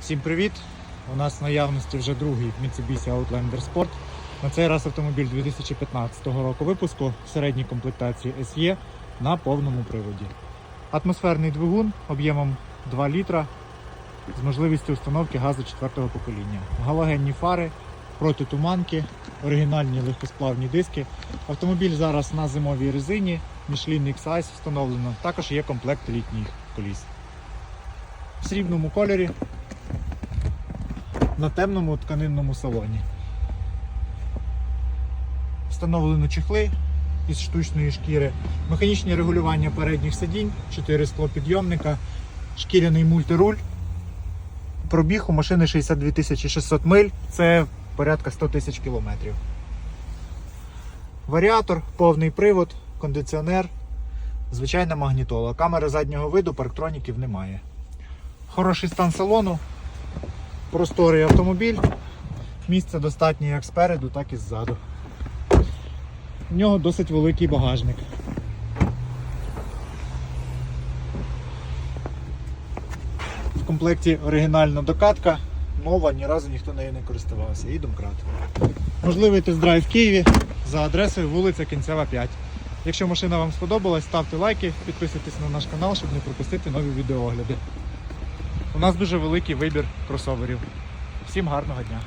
Всім привіт! У нас в наявності вже другий Mitsubishi Outlander Sport. На цей раз автомобіль 2015 року випуску середньої комплектації SE на повному приводі. Атмосферний двигун об'ємом 2 літра з можливістю установки газу 4-го покоління. Галогенні фари, протитуманки, оригінальні легкосплавні диски. Автомобіль зараз на зимовій резині, Michelin X-Ice встановлено. Також є комплект літніх коліс. В срібному кольорі на темному тканинному салоні. Встановлено чехли із штучної шкіри, механічні регулювання передніх сидінь, 4 склопідйомника, шкіряний мультируль. Пробіг у машини 62 600 миль, це порядка 100 тисяч кілометрів. Варіатор, повний привод, кондиціонер, звичайна магнітола. Камери заднього виду, парктроніків немає. Хороший стан салону, просторий автомобіль. Місця достатньо як спереду, так і ззаду. У нього досить великий багажник. В комплекті оригінальна докатка, нова, ні разу ніхто нею не користувався. І домкрат. Можливий тест-драйв в Києві за адресою вулиця Кінцева 5. Якщо машина вам сподобалась, ставте лайки, підписуйтесь на наш канал, щоб не пропустити нові відеоогляди. У нас дуже великий вибір кросоверів. Всім гарного дня!